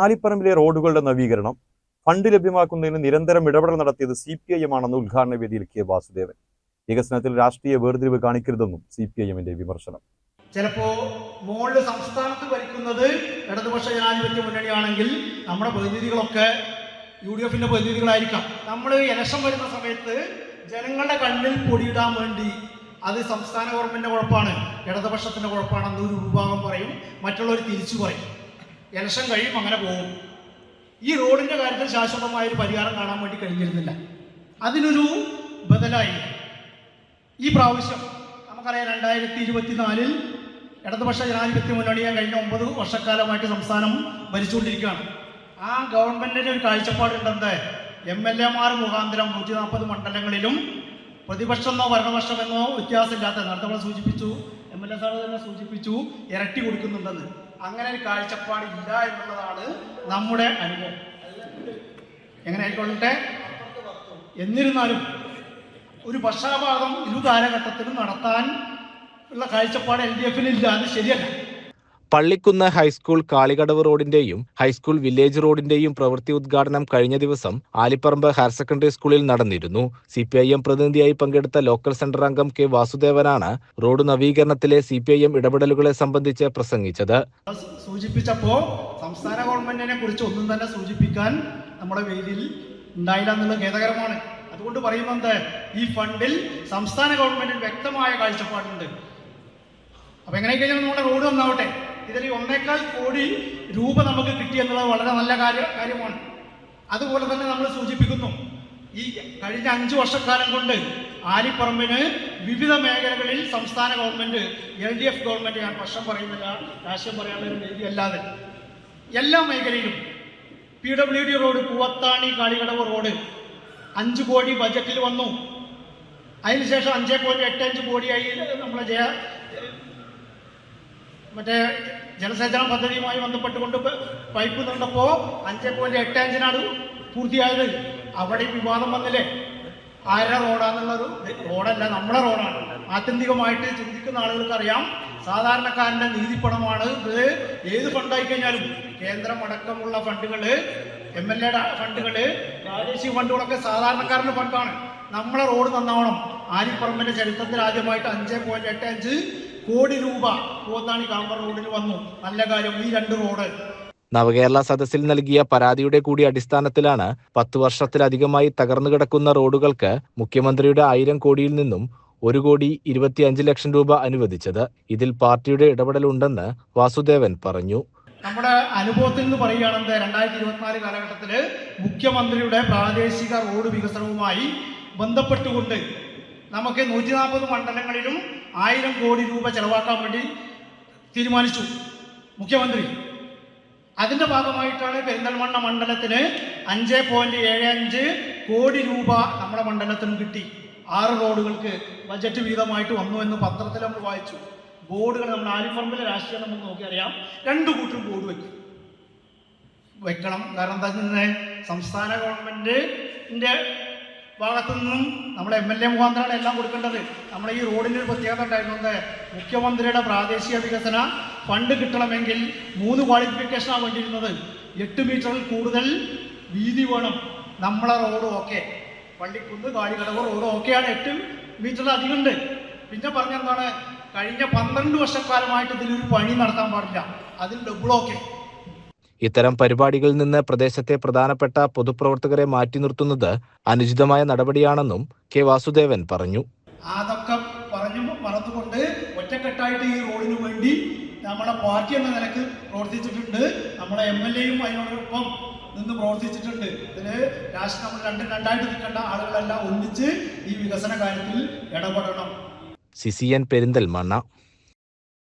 ആലിപ്പറമ്പിലെ റോഡുകളുടെ നവീകരണം ഫണ്ട് ലഭ്യമാക്കുന്നതിന് നിരന്തരം ഇടപെടൽ നടത്തിയത് സി പി ഐ എം ആണെന്ന് ഉദ്ഘാടന വേദിയിൽ കെ വാസുദേവൻ. വികസനത്തിൽ രാഷ്ട്രീയ വേർതിരിവ് കാണിക്കരുതെന്നും സി പി ഐ എമ്മിന്റെ വിമർശനം. ചിലപ്പോ മോൾ സംസ്ഥാനത്ത് ഭരിക്കുന്നത് ഇടതുപക്ഷ ജനാധിപത്യ മുന്നണിയാണെങ്കിൽ നമ്മുടെ പ്രതിനിധികളൊക്കെ യു ഡി എഫിന്റെ പ്രതിനിധികളായിരിക്കാം. നമ്മൾ ഇലക്ഷൻ വരുന്ന സമയത്ത് ജനങ്ങളുടെ കണ്ണിൽ പൊടിയിടാൻ വേണ്ടി അത് സംസ്ഥാന ഗവൺമെന്റിന്റെ കുഴപ്പമാണ് ഇടതുപക്ഷത്തിന്റെ കുഴപ്പമാണെന്ന് ഒരു വിഭാഗം പറയും മറ്റുള്ളവർ തിരിച്ചു പറയും. ഇലക്ഷൻ കഴിയും അങ്ങനെ പോകും. ഈ റോഡിന്റെ കാര്യത്തിൽ ശാശ്വതമായ ഒരു പരിഹാരം കാണാൻ വേണ്ടി കഴിഞ്ഞിരുന്നില്ല. അതിനൊരു ബദലായി. ഈ പ്രാവശ്യം നമുക്കറിയാം രണ്ടായിരത്തി ഇരുപത്തിനാലിൽ ഇടതുപക്ഷ ജനാധിപത്യ മുന്നണിയെ കഴിഞ്ഞ ഒമ്പത് വർഷക്കാലമായിട്ട് സംസ്ഥാനം ഭരിച്ചുകൊണ്ടിരിക്കുകയാണ്. ആ ഗവൺമെന്റിന്റെ ഒരു കാഴ്ചപ്പാടുണ്ടെന്ത് എം എൽ എമാർ മുഖാന്തരം നൂറ്റി നാൽപ്പത് മണ്ഡലങ്ങളിലും പ്രതിപക്ഷമെന്നോ ഭരണപക്ഷമെന്നോ വ്യത്യാസമില്ലാത്ത നേരത്തെ നമ്മൾ സൂചിപ്പിച്ചു എം എൽ എ സാറ് തന്നെ സൂചിപ്പിച്ചു ഇരട്ടി കൊടുക്കുന്നുണ്ടെന്ന്. അങ്ങനെ ഒരു കാഴ്ചപ്പാട് ഇല്ല എന്നുള്ളതാണ് നമ്മുടെ അനുഭവം. എങ്ങനെ ആയിക്കൊള്ളട്ടെ? എന്നിരുന്നാലും ഒരു പക്ഷാപാതം ഇരു കാലഘട്ടത്തിലും നടത്താൻ ഉള്ള കാഴ്ചപ്പാട് എൽ ഡി എഫിനില്ല അത് ശരിയല്ല. പള്ളിക്കുന്ന് ഹൈസ്കൂൾ കാളികടവ് റോഡിന്റെയും ഹൈസ്കൂൾ വില്ലേജ് റോഡിന്റെയും പ്രവൃത്തി ഉദ്ഘാടനം കഴിഞ്ഞ ദിവസം ആലിപ്പറമ്പ് ഹയർ സെക്കൻഡറി സ്കൂളിൽ നടന്നിരുന്നു. സി പി ഐ എം പ്രതിനിധിയായി പങ്കെടുത്ത ലോക്കൽ സെന്റർ അംഗം കെ വാസുദേവനാണ് റോഡ് നവീകരണത്തിലെ സി പി ഐ എം ഇടപെടലുകളെ സംബന്ധിച്ച് പ്രസംഗിച്ചത്. സൂചിപ്പിച്ചപ്പോ സംസ്ഥാന ഗവൺമെന്റിനെ കുറിച്ച് ഒന്നും തന്നെ സൂചിപ്പിക്കാൻ നമ്മുടെ വേദിയിൽ ഉണ്ടായില്ല എന്നുള്ള ഖേദകരമാണ്. അതുകൊണ്ട് പറയുന്നത് ഈ ഫണ്ടിൽ സംസ്ഥാന ഗവൺമെന്റിന് വ്യക്തമായ കാഴ്ചപ്പാടുണ്ട്. അപ്പൊ എങ്ങനെ കഴിഞ്ഞാൽ നമ്മുടെ റോഡ് നന്നാവട്ടെ. ഇതിൽ ഒന്നേക്കാൾ കോടി രൂപ നമുക്ക് കിട്ടി എന്നുള്ളത് വളരെ നല്ല കാര്യ കാര്യമാണ്. അതുപോലെ തന്നെ നമ്മൾ സൂചിപ്പിക്കുന്നു ഈ കഴിഞ്ഞ അഞ്ചു വർഷക്കാലം കൊണ്ട് ആലിപ്പറമ്പിന് വിവിധ മേഖലകളിൽ സംസ്ഥാന government L D F government ഞാൻ പ്രശ്നം പറയുന്നില്ല രാഷ്ട്രീയം പറയാനുള്ള വേദി അല്ലാതെ എല്ലാ മേഖലയിലും P W D road Poovathani Kalikadavu road അഞ്ച് കോടി ബജറ്റിൽ വന്നു. അതിനുശേഷം അഞ്ചേ പോയിന്റ് എട്ട് അഞ്ച് കോടിയായി നമ്മളെ ജയ മറ്റേ ജലസേചന പദ്ധതിയുമായി ബന്ധപ്പെട്ടുകൊണ്ട് പൈപ്പ് നിന്നപ്പോൾ അഞ്ച് പോയിന്റ് എട്ട് അഞ്ചിനാണ് പൂർത്തിയായത്. അവിടെ വിവാദം വന്നില്ലേ? ആരുടെ റോഡാന്നുള്ളൊരു റോഡല്ല നമ്മുടെ റോഡാണ്. ആത്യന്തികമായിട്ട് ചിന്തിക്കുന്ന ആളുകൾക്ക് അറിയാം സാധാരണക്കാരന്റെ നീതിപ്പണമാണ് ഇത്. ഏത് ഫണ്ടായി കഴിഞ്ഞാലും കേന്ദ്രം അടക്കമുള്ള ഫണ്ടുകൾ എം എൽ എയുടെ ഫണ്ടുകൾ പ്രാദേശിക ഫണ്ടുകളൊക്കെ സാധാരണക്കാരന്റെ ഫണ്ടാണ്. നമ്മളെ റോഡ് നന്നാവണം. ആലിപ്പറമ്പിന്റെ ചരിത്രത്തിൽ ആദ്യമായിട്ട് അഞ്ച് പോയിന്റ് എട്ട് അഞ്ച് കോടി രൂപ പോത്താണി കാമ്പർ റോഡിന് വന്നു. നല്ല കാര്യം ഈ രണ്ട് റോഡ്. നവകേരള സദസ്സിൽ നൽകിയ പരാതിയുടെ കൂടി അടിസ്ഥാനത്തിലാണ് പത്തു വർഷത്തിലധികമായി തകർന്നു കിടക്കുന്ന റോഡുകൾക്ക് മുഖ്യമന്ത്രിയുടെ ആയിരം കോടിയിൽ നിന്നും ഒരു കോടി ഇരുപത്തിയഞ്ച് ലക്ഷം രൂപ അനുവദിച്ചത്. ഇതിൽ പാർട്ടിയുടെ ഇടപെടലുണ്ടെന്ന് വാസുദേവൻ പറഞ്ഞു. നമ്മുടെ അനുഭവത്തിൽ നിന്ന് പറയുകയാണെന്ന് രണ്ടായിരത്തി ഇരുപത്തിനാല് കാലഘട്ടത്തിൽ മുഖ്യമന്ത്രിയുടെ പ്രാദേശിക റോഡ് വികസനവുമായി ബന്ധപ്പെട്ടുകൊണ്ട് നമുക്ക് നൂറ്റി നാൽപ്പത് മണ്ഡലങ്ങളിലും ആയിരം കോടി രൂപ ചെലവാക്കാൻ വേണ്ടി തീരുമാനിച്ചു മുഖ്യമന്ത്രി. അതിന്റെ ഭാഗമായിട്ടാണ് പെരിന്തൽമണ്ണ മണ്ഡലത്തിന് അഞ്ച് പോയിന്റ് ഏഴ് അഞ്ച് കോടി രൂപ നമ്മുടെ മണ്ഡലത്തിനും കിട്ടി. ആറ് റോഡുകൾക്ക് ബജറ്റ് വീതമായിട്ട് വന്നു എന്ന് പത്രത്തിൽ നമ്മൾ വായിച്ചു. ബോർഡുകൾ നമ്മൾ ആലിപ്പറമ്പിലെ രാഷ്ട്രീയം നമുക്ക് നോക്കിയറിയാം. രണ്ടു കൂട്ടരും ബോർഡ് വെക്കും. വെക്കണം. കാരണം എന്താ സംസ്ഥാന ഗവൺമെന്റിന്റെ ഭാഗത്തു നിന്നും നമ്മളെ എം എൽ എ മുഖാന്തരമാണ് എല്ലാം കൊടുക്കേണ്ടത്. നമ്മുടെ ഈ റോഡിന് ഒരു പ്രത്യേകത ഉണ്ടായിരുന്നത് മുഖ്യമന്ത്രിയുടെ പ്രാദേശിക വികസന ഫണ്ട് കിട്ടണമെങ്കിൽ മൂന്ന് ക്വാളിഫിക്കേഷനാണ് വേണ്ടിയിരുന്നത്. എട്ട് മീറ്ററിൽ കൂടുതൽ വീതി വേണം. നമ്മളെ road okay Pallikkunnu Kalikadavu road ഓക്കെയാണ് എട്ട് മീറ്ററിൽ അധികമുണ്ട് പിന്നെ പറഞ്ഞെന്താണ് കഴിഞ്ഞ പന്ത്രണ്ട് വർഷക്കാലമായിട്ട് ഇതിലൊരു പണി നടത്താൻ പാടില്ല. അതിൽ ഡബിൾ ഓക്കെ ഇത്തരം പരിപാടികളിൽ നിന്ന് പ്രദേശത്തെ പ്രധാനപ്പെട്ട പൊതുപ്രവർത്തകരെ മാറ്റി നിർത്തുന്നത് അനുചിതമായ നടപടിയാണെന്നും കെ വാസുദേവൻ പറഞ്ഞു. അതൊക്കെ പറഞ്ഞു മറന്നുകൊണ്ട് ഒറ്റക്കെട്ടായിട്ട് ഈ റോഡിന് വേണ്ടി നമ്മുടെ പാർട്ടി എന്ന നിലയ്ക്ക് പ്രവർത്തിച്ചിട്ടുണ്ട്. നമ്മുടെ എം എൽ എയും അതിനോടൊപ്പം നിന്ന് പ്രവർത്തിച്ചിട്ടുണ്ട്. ഇതിൽ രാഷ്ട്രീയ നമ്മൾ രണ്ട് രണ്ടായിട്ട് നിൽക്കേണ്ട ആളുകളെല്ലാം ഒന്നിച്ച് ഈ വികസന കാര്യത്തിൽ ഇടപെടണം. സിസിയൻ പെരിന്തൽമണ്ണ